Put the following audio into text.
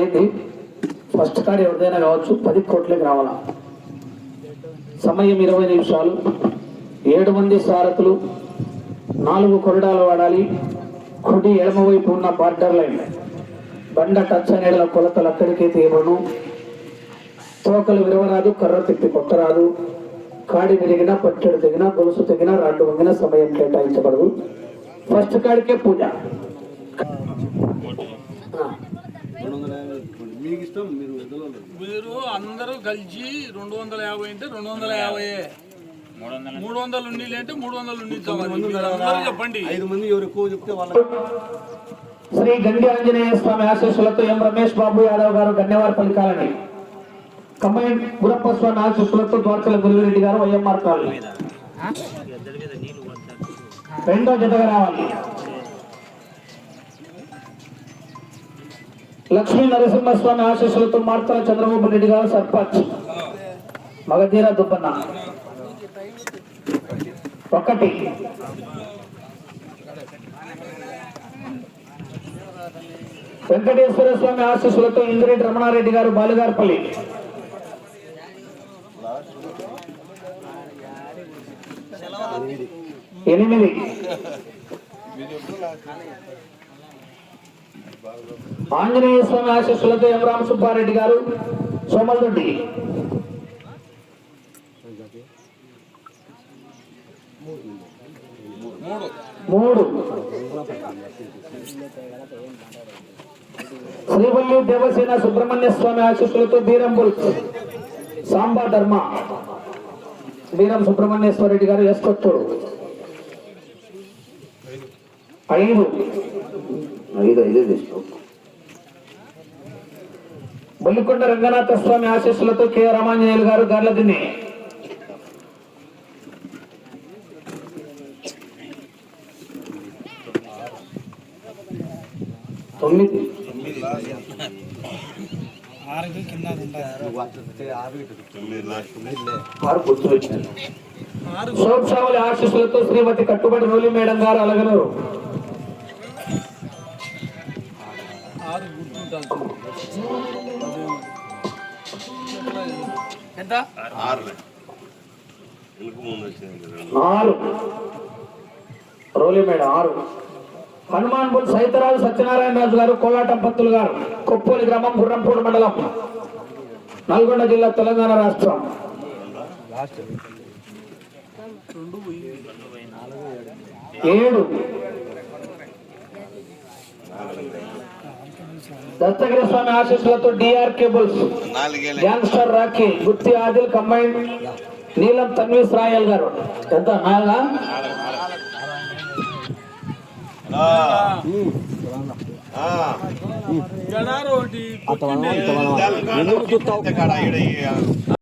ఏంటి? First card ఎవరిదైనా కావచ్చు పది కోట్లకి రావాలా? సమయం ఇరవై నిమిషాలు. ఏడు మంది సారథులు నాలుగు కొరడాలు వాడాలి. కుడి ఎడమవైపు ఉన్న బార్డర్ లైన్. బండ టచ్ అనేల కొలతలు అక్కడికే తీయబడు తోకలు విరవరాదు కర్ర తిప్పి కొట్టరాదు. కాడి విరిగినా పట్టెడు తెగినా గొలుసు తెగినా రాడ్డు వంగిన సమయం కేటాయించబడదు. ఫస్ట్ కాడికే పూజ. మీకు ఇష్టం మీరు మీరు అందరూ కలిసి రెండు వందల యాభై అంటే రెండు వందల యాభై. మూడు వందలు ఉండి అంటే మూడు వందలు అందరూ చెప్పండి. ఐదు మంది ఎవరు ఎక్కువ చెప్తే వాళ్ళ శ్రీ గండి ఆంజనేయ స్వామి ఆశీస్సులతో ఎం రమేష్ బాబు యాదవ్ గారు గన్నేవారి పలికాలని. కంబైన్ గురప్ప స్వామి ఆశీస్సులతో ద్వారకల గురువిరెడ్డి గారు వైఎంఆర్ కాలనీ. రెండో జతగా రావాలి. లక్ష్మీ నరసింహస్వామి ఆశీస్సులతో మార్తల చంద్రబాబు రెడ్డి గారు సర్పంచ్. మగధీర దుబ్బన్న. ఒకటి. వెంకటేశ్వర స్వామి ఆశీస్సులతో ఇందిరెడ్డి రమణారెడ్డి గారు బాలుగార్పల్లి. ఎనిమిది. ఆంజనేయ స్వామి ఆశీస్సులతో ఎం రామ సుబ్బారెడ్డి గారు సోమల్దొడ్డి మూడు. శ్రీవల్లి దేవసేన సుబ్రహ్మణ్య స్వామి ఆశీస్సులతో బీరంబుల్ సాంబా ధర్మ. బీరం సుబ్రహ్మణ్యేశ్వర రెడ్డి గారు ఎస్కొత్తూరు ఐదు. ఐదు ఐదు తీసుకో బొల్లికొండ రంగనాథ స్వామి ఆశీస్సులతో కె రామాంజనేయులు గారు గర్లదిన్ని తొమ్మిది. ఆరు గుర్తు వచ్చింది సోప్సావలి ఆశీస్సులతో శ్రీమతి కట్టుబడి రోలి మేడం గారు అలగనరు. ఆరు గుర్తుంటాను ఎంత? ఆరులే. వెనుక ముందు వచ్చింది? రెండు ఆరు. రోలి మేడం ఆరు. హనుమాన్ బుల్ సైతరాజు సత్యనారాయణ రాజు గారు కోలాటం పంతులు గారు కొప్పోలి గ్రామం గుర్రంపూడి మండలం నల్గొండ జిల్లా తెలంగాణ రాష్ట్రం. ఏడు. దత్తగిరి స్వామి ఆశీస్సులతో డిఆర్ కేబుల్స్ గ్యాంగ్స్టర్ రాఖీ గుత్తి ఆదిల్ కంబైన్ నీలం తన్వీస్ రాయల్ గారు. ఎంత? నాలుగా? కాడ ఈడ ఈ